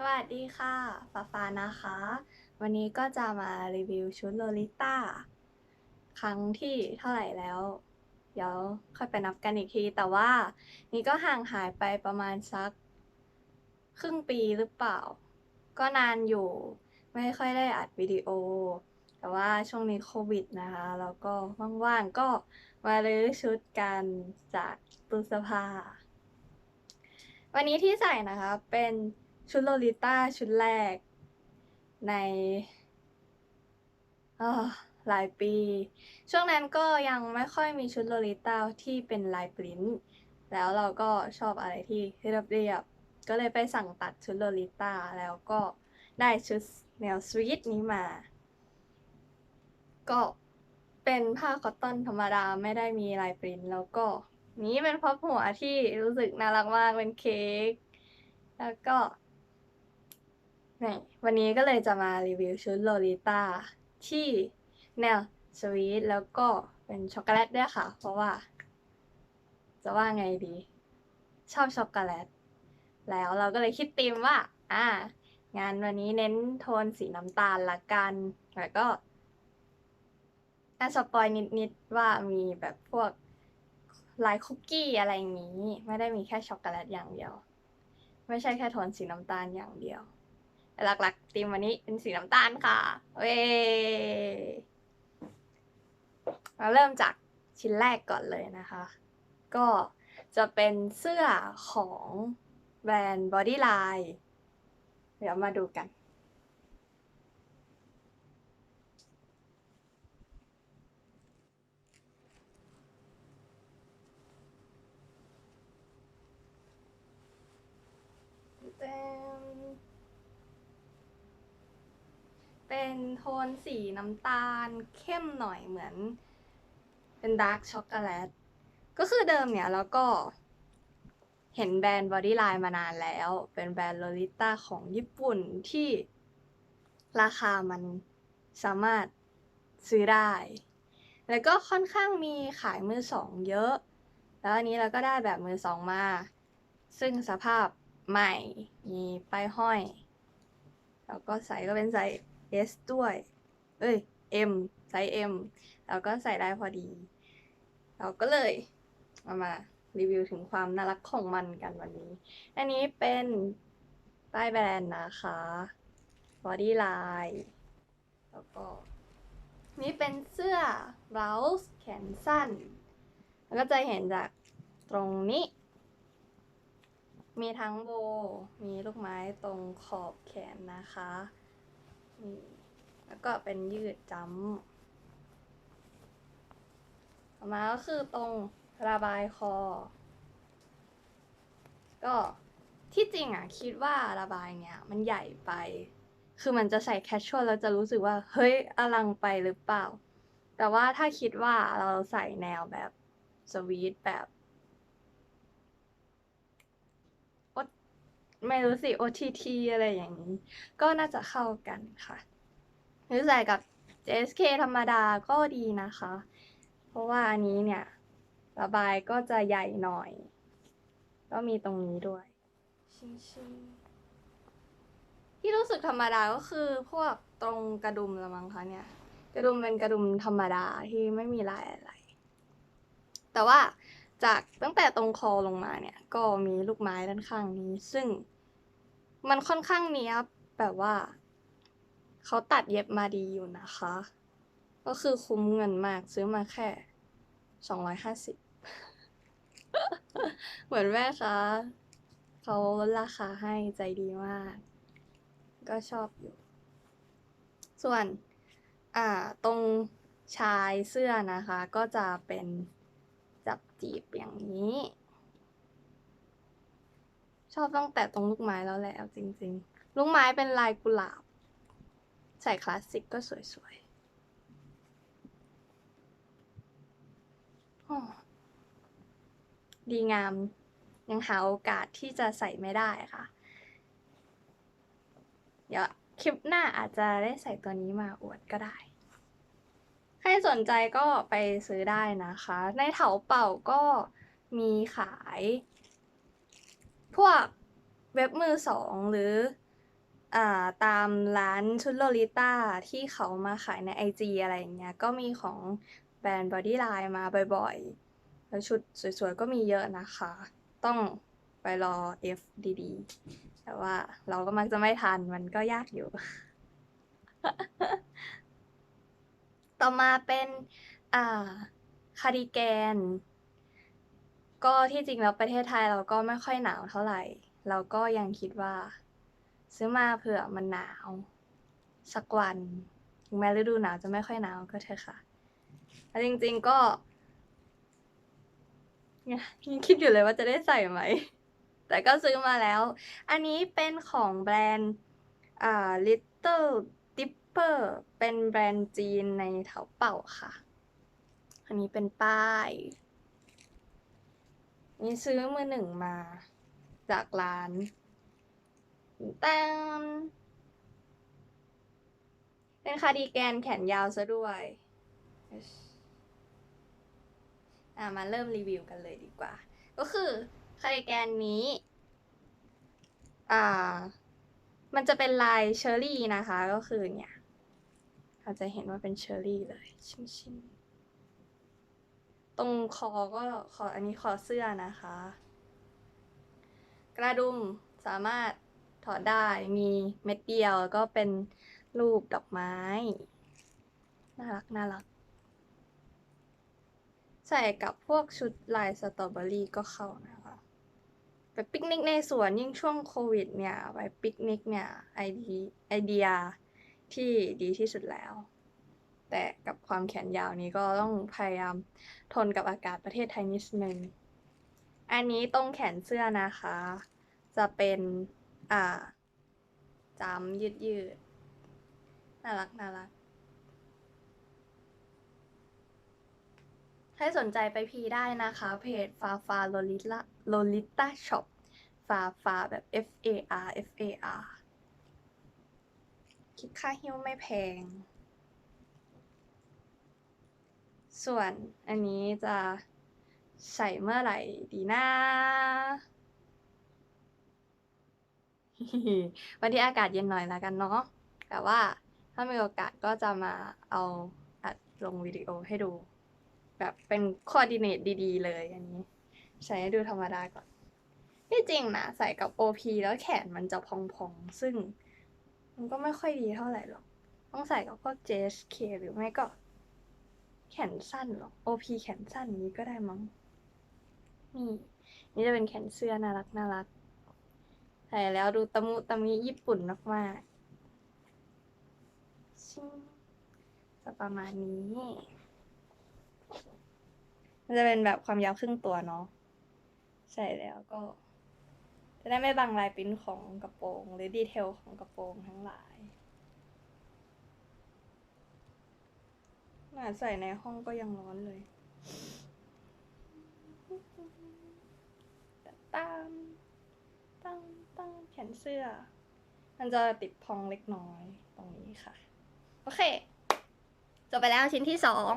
สวัสดีค่ะฟ้าฟ้านะคะ วันนี้ก็จะมารีวิวชุดโลลิต้าครั้งที่เท่าไหร่แล้ว เดี๋ยวค่อยไปนับกันอีกที แต่ว่านี่ก็ห่างหายไปประมาณสัก ครึ่งปีหรือเปล่า ก็นานอยู่ ไม่ค่อยได้อัดวิดีโอ แต่ว่าช่วงนี้โควิดนะคะ แล้วก็ว่างๆก็มารื้อชุดกันจากตู้เสื้อผ้าวันนี้ที่ใส่นะคะเป็น ชุดโลลิต้าชุดแรก ในออหลายปี ช่วงนั้นก็ยังไม่ค่อยมีชุดโลลิต้าที่เป็นลายปริ้นแล้วเราก็ชอบอะไรที่เรียบๆก็เลยไปสั่งตัดชุดโลลิต้าแล้วก็ได้ชุดแนวสวีทนี้มา ก็เป็นผ้าคอตตอนธรรมดาไม่ได้มีลายปริ้นแล้วก็นี้เป็นพับหัวที่รู้สึกน่ารักมากเป็นเค้กแล้วก็ นี่วันนี้ก็เลยจะมารีวิวชุดโลลิต้าที่แนวสวีทแล้วก็เป็นช็อกโกแลตด้วยค่ะ เพราะว่า จะว่าไงดี ชอบช็อกโกแลต แล้วเราก็เลยคิดธีมว่า อ่า งานวันนี้เน้นโทนสีน้ำตาลละกันแล้วก็น่าสปอยนิดๆว่ามีแบบพวกลายคุกกี้อะไรอย่างนี้ ไม่ได้มีแค่ช็อกโกแลตอย่างเดียว ไม่ใช่แค่โทนสีน้ำตาลอย่างเดียว หลักๆธีมวันนี้เป็นสีน้ำตาลค่ะ เว้มาเริ่มจากชิ้นแรกก่อนเลยนะคะ ก็จะเป็นเสื้อของแบรนด์ Bodyline เดี๋ยวมาดูกัน เต็ม เป็นโทนสีน้ำตาลเข้มหน่อยเหมือน เป็นดาร์กช็อกโกแลต ก็คือเดิมเนี่ยแล้วก็เห็นแบรนด์ Bodyline มานานแล้ว เป็นแบรนด์ Lolita ของญี่ปุ่นที่ราคามันสามารถซื้อได้ แล้วก็ค่อนข้างมีขายมือสองเยอะ แล้วอันนี้เราก็ได้แบบมือสองมา ซึ่งสภาพใหม่ มีป้ายห้อย แล้วก็ไซส์ก็เป็นไซส์ S ด้วย เอ้ย M ไซส์ M แล้วก็ใส่ได้พอดี เราก็เลยเอามารีวิวถึงความน่ารักของมันกันวันนี้ อันนี้เป็นป้ายแบรนด์นะคะ Bodyline แล้วก็ นี่เป็นเสื้อบล u ส์แขนสั้น แล้วก็จะเห็นจากตรงนี้ มีทั้งโบ มีลูกไม้ตรงขอบแขนนะคะ นี่แล้วก็เป็นยืดจำต่อมาก็คือตรงระบายคอ ก็ที่จริงอะคิดว่าระบายเนี่ยมันใหญ่ไป คือมันจะใส่แคชชวลแล้วจะรู้สึกว่า เฮ้ยอลังไปหรือเปล่า แต่ว่าถ้าคิดว่าเราใส่แนวแบบสวีทแบบ ไม่รู้สิ OTT อะไรอย่างนี้ ก็น่าจะเข้ากันค่ะ หรือใส่กับ JSK ธรรมดาก็ดีนะคะ เพราะว่าอันนี้เนี่ย ระบายก็จะใหญ่หน่อย ก็มีตรงนี้ด้วย ชิงชิงที่รู้สึกธรรมดาก็คือพวกตรงกระดุมละมั้งคะเนี่ย กระดุมเป็นกระดุมธรรมดาที่ไม่มีลายอะไร แต่ว่า จากตั้งแต่ตรงคอลงมาเนี่ย ก็มีลูกไม้ด้านข้างนี้ ซึ่งมันค่อนข้างเนี้ยบแบบว่า เขาตัดเย็บมาดีอยู่นะคะ ก็คือคุ้มเงินมากซื้อมาแค่สองร้อยห้าสิบเหมือนแม่คะเขาลดราคาให้ใจดีมาก ก็ชอบอยู่ ส่วน อ่า ตรงชายเสื้อนะคะ ก็จะเป็น จับจีบอย่างนี้ ชอบตั้งแต่ตรงลูกไม้แล้วแหละจริง ๆ ลูกไม้เป็นลายกุหลาบ ใส่คลาสสิกก็สวยๆอ้ดีงาม ยังหาโอกาสที่จะใส่ไม่ได้ค่ะ เดี๋ยวคลิปหน้าอาจจะได้ใส่ตัวนี้มาอวดก็ได้ ใครสนใจก็ไปซื้อได้นะคะ ในเถาเป่าก็มีขาย พวกเว็บมือสองหรืออ่าตามร้านชุดโลลิต้าที่เขามาขายในไอจีอะไรอย่างเงี้ย ก็มีของแบรนด์บอดี้ไลน์มาบ่อยๆ แล้วชุดสวยๆ ก็มีเยอะนะคะ ต้องไปรอ F ดีๆ แต่ว่าเราก็มักจะไม่ทัน มันก็ยากอยู่ ต่อมาเป็นอ่าคาร์ดิแกน ก็ที่จริงแล้วประเทศไทยเราก็ไม่ค่อยหนาวเท่าไหร่ เราก็ยังคิดว่า ซื้อมาเผื่อมันหนาว สักวัน ถึงแม้ฤดูหนาวจะไม่ค่อยหนาวก็เถอะค่ะแล้วจริง ๆก็ยยังคิดอยู่เลยว่าจะได้ใส่ไหม แต่ก็ซื้อมาแล้ว อันนี้เป็นของแบรนด์อ่า Little Dipper เป็นแบรนด์จีนในเถาเป่าค่ะ อันนี้เป็นป้าย นี่ซื้อมือหนึ่งมา จากร้านแตนเป็นคาดิแกนแขนยาวซะด้วยอะมาเริ่มรีวิวกันเลยดีกว่า ก็คือคาดิแกนนี้ อ่ามันจะเป็นลายเชอรี่นะคะก็คือเนี่ย เราจะเห็นว่าเป็นเชอร์รี่เลยชิ้นๆ ตรงคอก็คออันนี้คอเสื้อนะคะ กระดุมสามารถถอดได้มีเม็ดเดียวแล้วก็เป็นรูปดอกไม้ น่ารักน่ารัก ใส่กับพวกชุดลายสตรอเบอรี่ก็เข้านะคะไปปิกนิกในสวนยิ่งช่วงโควิดเนี่ย ไปปิกนิกเนี่ยไอดียไอเดีย ที่ดีที่สุดแล้ว แต่กับความแขนยาวนี้ก็ต้องพยายามทนกับอากาศประเทศไทยนิดนึง อันนี้ตรงแขนเสื้อนะคะ จะเป็นอ่าจำยืดยืดๆน่ารักน่ารักให้สนใจไปพีได้นะคะ เพจฟาฟาโลลิตาโลลิตาช็อปฟาฟาแบบ F A R F A R คิดค่าหิ้วไม่แพง ส่วนอันนี้จะใส่เมื่อไหร่ดีนะวันที่อากาศเย็นหน่อยแล้วกันเนาะแต่ว่าถ้ามีโอกาสก็จะมาเอาอัดลงวิดีโอให้ดู แบบเป็นคอ r d ดิเนตดี ๆ เลยอันนี้ใช้ให้ดูธรรมดาก่อนที่จริงนะ ใส่กับ OP แล้วแขนมันจะพอง ๆ ซึ่ง มันก็ไม่ค่อยดีเท่าไหร่หรอก ต้องใส่กับพวก JSK หรือไม่ก็ แขนสั้นหรอก OP แขนสั้นนี้ก็ได้มั้ง นี่ นี่จะเป็นแขนเสื้อน่ารักน่ารัก ใส่แล้วดูตะมุตะมิญี่ปุ่นมากๆชิจะประมาณนี้ มันจะเป็นแบบความยาวครึ่งตัวเนาะ ใส่แล้วก็ ได้ไม่บังลายปริ้นของกระโปรง หรือดีเทลของกระโปรงทั้งหลายขนาใส่ในห้องก็ยังร้อนเลยตามตั้งตั้งแขนเสื้อ มันจะติดพองเล็กน้อยตรงนี้ค่ะ โอเค จบไปแล้วชิ้นที่สอง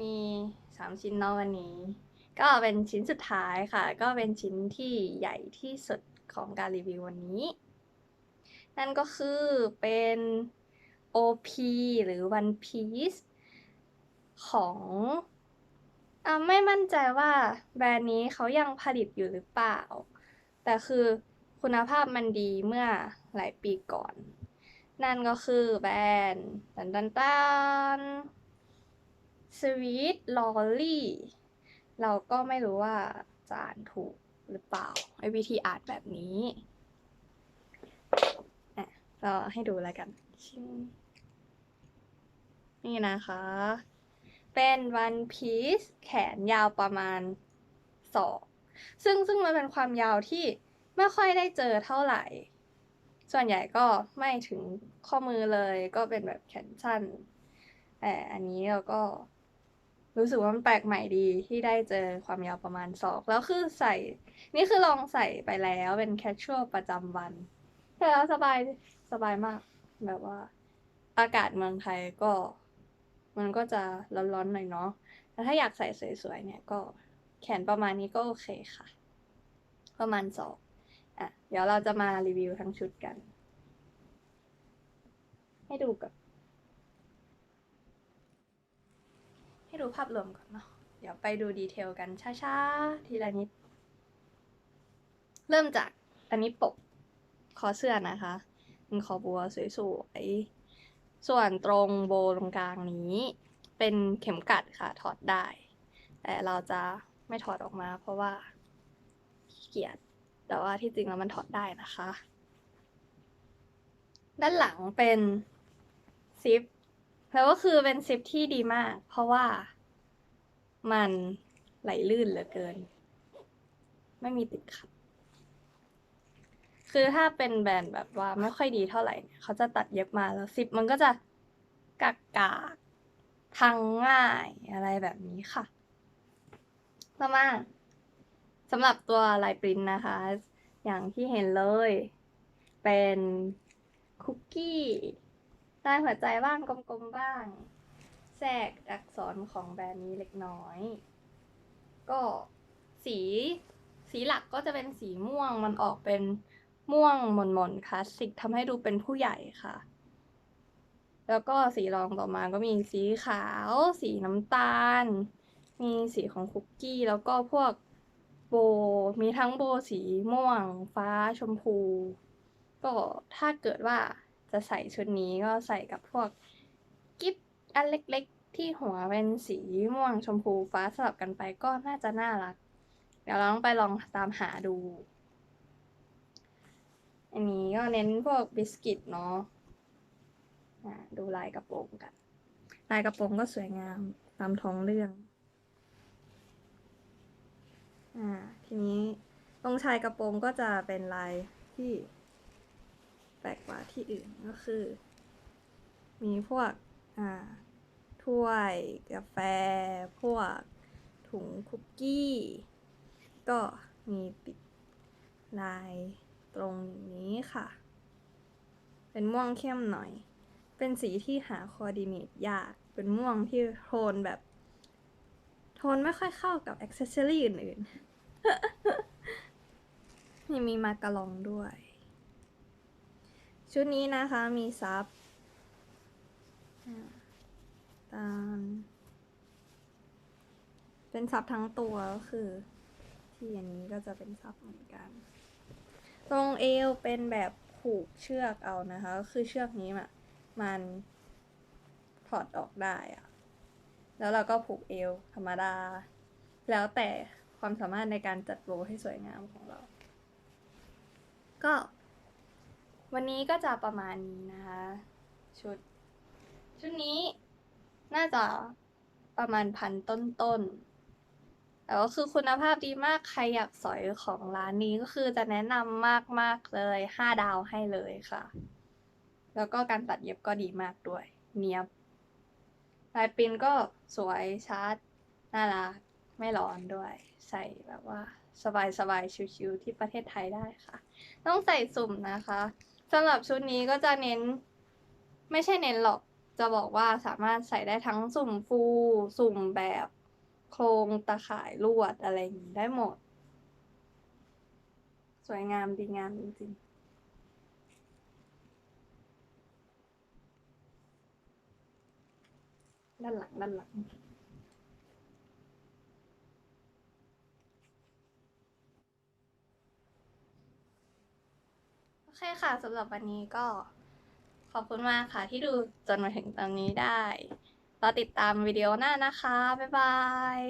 มีสามชิ้นเนาะวันนี้ ก็เป็นชิ้นสุดท้ายค่ะ ก็เป็นชิ้นที่ใหญ่ที่สุดของการรีวิววันนี้ นั่นก็คือเป็น OP หรือ One Piece ของอไม่มั่นใจว่าแบรนด์นี้เขายังผลิตอยู่หรือเปล่า แต่คือคุณภาพมันดีเมื่อหลายปีก่อน นั่นก็คือแบรนด์ตันตันตัน Sweet Lolly เราก็ไม่รู้ว่าจะอ่านถูกหรือเปล่าไอ้วิธีอ่านแบบนี้อะเราให้ดูแล้วกันชิ้นนี่นะคะ เป็น One Piece แขนยาวประมาณศอกซึ่งซึ่งมันเป็นความยาวที่ไม่ค่อยได้เจอเท่าไหร่ ส่วนใหญ่ก็ไม่ถึงข้อมือเลยก็เป็นแบบแขนสั้นแต่อันนี้เราก็ รู้สึกว่ามันแปลกใหม่ดีที่ได้เจอความยาวประมาณศอก แล้วคือใส่ นี่คือลองใส่ไปแล้วเป็นแคชชวลประจำวันใส่แล้วสบายสบายมาก แบบว่า อากาศเมืองไทยก็ มันก็จะร้อนๆหน่อยเนาะแต่ถ้าอยากใส่สวยๆเนี่ยก็แขนประมาณนี้ก็โอเคค่ะ ประมาณศอกอะ เดี๋ยวเราจะมารีวิวทั้งชุดกัน ให้ดูกับ ให้ ดูภาพรวมก่อนเนาะ เดี๋ยวไปดูดีเทลกันช้าๆ ทีละนิด เริ่มจากอันนี้ปกคอเสื้อนะคะเป็นคอบัวสวยๆ ส่วนตรงโบตรงกลางนี้ เป็นเข็มกัดค่ะถอดได้ แต่เราจะไม่ถอดออกมาเพราะว่าขี้เกียจ แต่ว่าที่จริงแล้วมันถอดได้นะคะ ด้านหลังเป็นซิป แล้วก็คือเป็นซิปที่ดีมาก เพราะว่ามันไหลลื่นเหลือเกิน ไม่มีติดขัด คือถ้าเป็นแบรนด์แบบว่าไม่ค่อยดีเท่าไหร่เขาจะตัดเย็บมาแล้วซิปมันก็จะกากกากพังง่ายอะไรแบบนี้ค่ะ ต่อมาสำหรับตัวลายปริ้นนะคะ อย่างที่เห็นเลย เป็นคุกกี้ ได้หัวใจบ้างกลมๆบ้าง แทรกอักษรของแบรนด์นี้เล็กน้อย ก็สีสีหลักก็จะเป็นสีม่วงมันออกเป็นม่วงหม่นๆคลาสสิกทำให้ดูเป็นผู้ใหญ่ค่ะ แล้วก็สีรองต่อมาก็มีสีขาว สีน้ำตาล มีสีของคุกกี้ แล้วก็พวกโบ มีทั้งโบสีม่วง ฟ้าชมพู ก็ถ้าเกิดว่า จะใส่ชุดนี้ก็ใส่กับพวกกิฟต์อันเล็กๆ ที่หัวเป็นสีม่วงชมพูฟ้าสลับกันไปก็น่าจะน่ารัก เดี๋ยวเราต้องไปลองตามหาดู อันนี้ก็เน้นพวกบิสกิตเนาะอะดูลายกระโปรงกัน ลายกระโปรงก็สวยงามตามท้องเรื่องอ่าทีนี้ตรงชายกระโปรงก็จะเป็นลายที่ แปลกกว่าที่อื่นก็คือ มีพวกอ่าถ้วยกาแฟ พวกถุงคุกกี้ ก็มีปิดลายตรงนี้ค่ะ เป็นม่วงเข้มหน่อย เป็นสีที่หาคอร์ดิเนตยาก เป็นม่วงที่โทนแบบ โทนไม่ค่อยเข้ากับอ c เซสซอรี่อื่นๆ นี่มีมากระลองด้วย ชุดนี้นะคะมีซับตามเป็นซับทั้งตัวก็คือ ที่อันนี้ก็จะเป็นซับเหมือนกัน ตรงเอวเป็นแบบผูกเชือกเอานะคะก็คือเชือกนี้อะมันถอดออกได้อะแล้วเราก็ผูกเอวธรรมดา แล้วแต่ความสามารถในการจัดโบให้สวยงามของเรา ก็ วันนี้ก็จะประมาณนี้นะคะ ชุด ชุดนี้น่าจะประมาณพันต้นๆแต่ก็คือคุณภาพดีมากใครอยากสอยของร้านนี้ก็คือจะแนะนำมากๆเลยห้าดาวให้เลยค่ะ แล้วก็การตัดเย็บก็ดีมากด้วย เนียบลายปริ้นก็สวยชัดน่ารักไม่ร้อนด้วย ใส่แบบว่าสบายๆชิวๆที่ประเทศไทยได้ค่ะ ต้องใส่สุ่มนะคะ สำหรับชุดนี้ก็จะเน้น ไม่ใช่เน้นหรอก จะบอกว่าสามารถใส่ได้ทั้งสุ่มฟู สุ่มแบบโครงตะข่ายลวดอะไรอย่างนี้ได้หมด สวยงามดีงามจริงๆด้านหลังด้านหลัง เคค่ะสำหรับวันนี้ก็ขอบคุณมากค่ะ ที่ดูจนมาถึงตอนนี้ได้ รอติดตามวิดีโอหน้านะคะ บ๊ายบาย